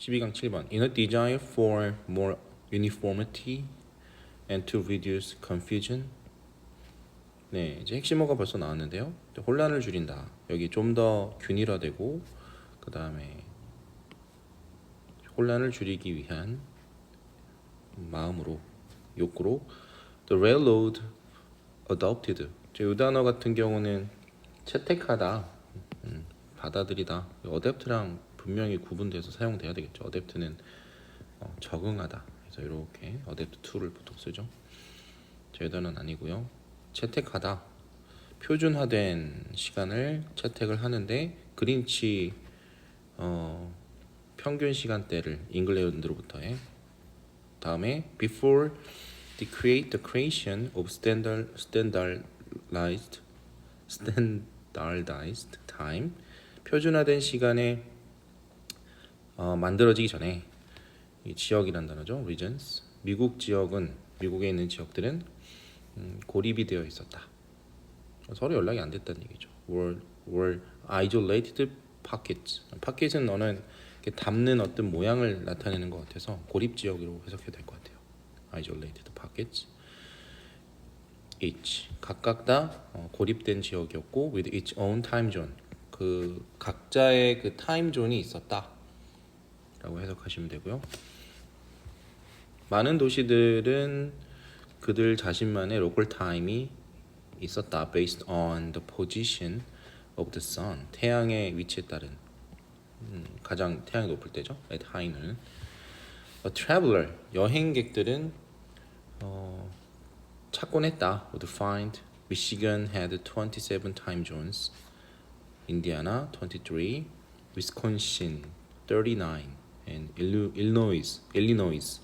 12강 7번. In a desire for more uniformity and to reduce confusion. 네, 이제 핵심어가 벌써 나왔는데요. 혼란을 줄인다. 여기 좀 더 균일화되고 그 다음에 혼란을 줄이기 위한 마음으로 욕구로 the railroad adopted. 이 단어 같은 경우는 채택하다, 음, 받아들이다. 어댑트랑 분명히 구분돼서 사용돼야 되겠죠. 어댑트는 어, 적응하다. 그래서 이렇게 어댑트 2를 보통 쓰죠. 저 단어는 아니고요. 채택하다. 표준화된 시간을 채택을 하는데 그린치 어, 평균 시간대를 잉글랜드로부터의 다음에 before the create the creation of standard standardized standardized time 표준화된 시간에 어, 만들어지기 전에 이 지역이란 단어죠 regions. 미국 지역은 미국에 있는 지역들은 음, 고립이 되어 있었다. 서로 연락이 안 됐다는 얘기죠. were were isolated pockets. pocket은 이렇게 담는 어떤 모양을 나타내는 것 같아서 고립 지역으로 해석해도 될 것 같아요. isolated pockets. each. 각각 다 어, 고립된 지역이었고 with its own time zone. 그 각자의 그 타임 존이 있었다 라고 해석하시면 되고요. 많은 도시들은 그들 자신만의 로컬 타임이 있었다 based on the position of the sun 태양의 위치에 따른 음, 가장 태양이 높을 때죠 at high는 a traveler 여행객들은 어, 찾곤 했다 would find Michigan had 27 time zones Indiana 23 Wisconsin 39 and Illinois Illinois.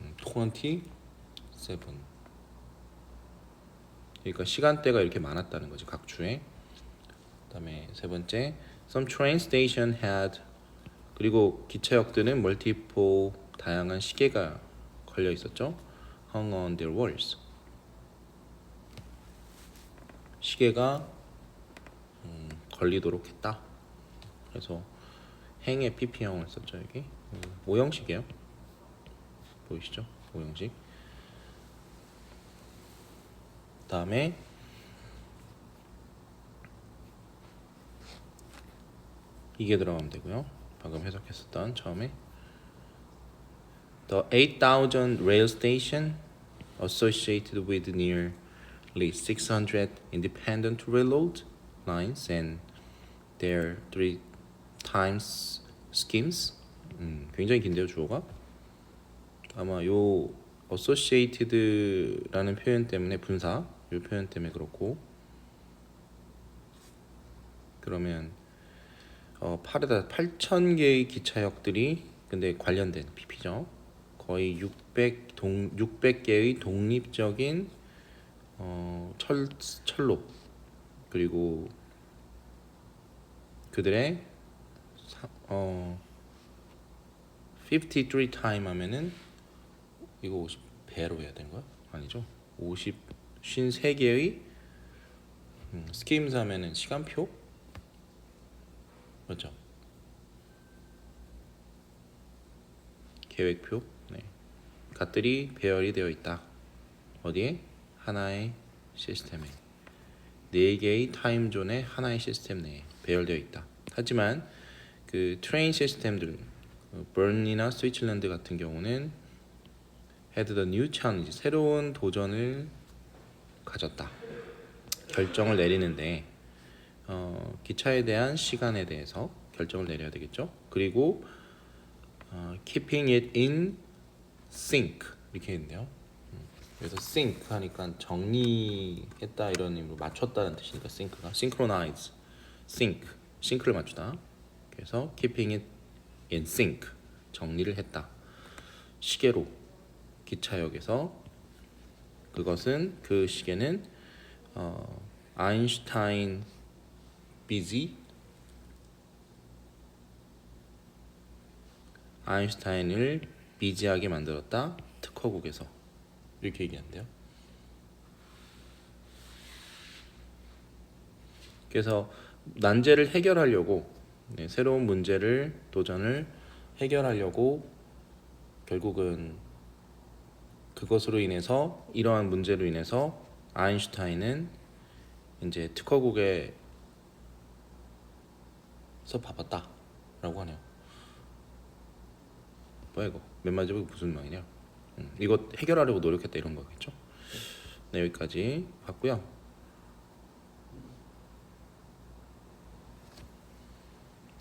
음, 27 그러니까 시간대가 이렇게 많았다는 거지 각 주에. 그다음에 세 번째 some train station had 그리고 기차역들은 멀티포 다양한 시계가 걸려 있었죠. hung on their walls. 시계가 음, 걸리도록 했다. 그래서 행의 pp형을 썼죠 여기 음, 모형식이에요 보이시죠 모형식 다음에 이게 들어가면 되고요. 방금 해석했었던 처음에 The 8,000 rail station associated with nearly 600 independent railroad lines and their three times schemes. 음, 굉장히 긴데요 주어가. 아마 요 associated라는 표현 때문에 분사 요 표현 때문에 그렇고 그러면 어, 8에다 8천 개의 기차역들이 근데 관련된 PP죠. 거의 600 동, 600개의 독립적인 어, 철 철로 그리고 그들의 사, 어, 53 time 하면은 이거 50 배로 해야 되는 거야? 아니죠. 50 53개의 음, 스키임스 하면은 시간표 그렇죠. 계획표. 네. 갓들이 배열이 되어 있다. 어디에? 하나의 시스템에. 네 개의 타임존의 하나의 시스템 내에 배열되어 있다. 하지만 그 트레인 시스템들, 어, 버른이나 스위츠랜드 같은 경우는 had the new 새로운 도전을 가졌다. 결정을 내리는데 어, 기차에 대한 시간에 대해서 결정을 내려야 되겠죠. 그리고 어, keeping it in sync 이렇게 있는데요. 음, 그래서 sync 하니까 정리했다 이런 의미로 맞췄다는 뜻이니까 sync가 synchronize, sync, 싱크를 맞추다. 그래서 keeping it in sync 정리를 했다. 시계로 기차역에서 그것은 그 시계는 어, 아인슈타인 비지 아인슈타인을 비지하게 만들었다 특허국에서 이렇게 얘기한대요. 그래서 난제를 해결하려고 네, 새로운 문제를 도전을 해결하려고 결국은 그것으로 인해서 이러한 문제로 인해서 아인슈타인은 이제 특허국에서 바빴다라고 하네요. 뭐야 이거 맨 마지막에 무슨 말이냐? 음, 이거 해결하려고 노력했다 이런 거겠죠? 네 여기까지 봤고요.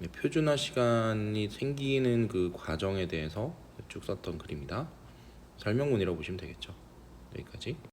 표준화 시간이 생기는 그 과정에 대해서 쭉 썼던 글입니다. 설명문이라고 보시면 되겠죠. 여기까지.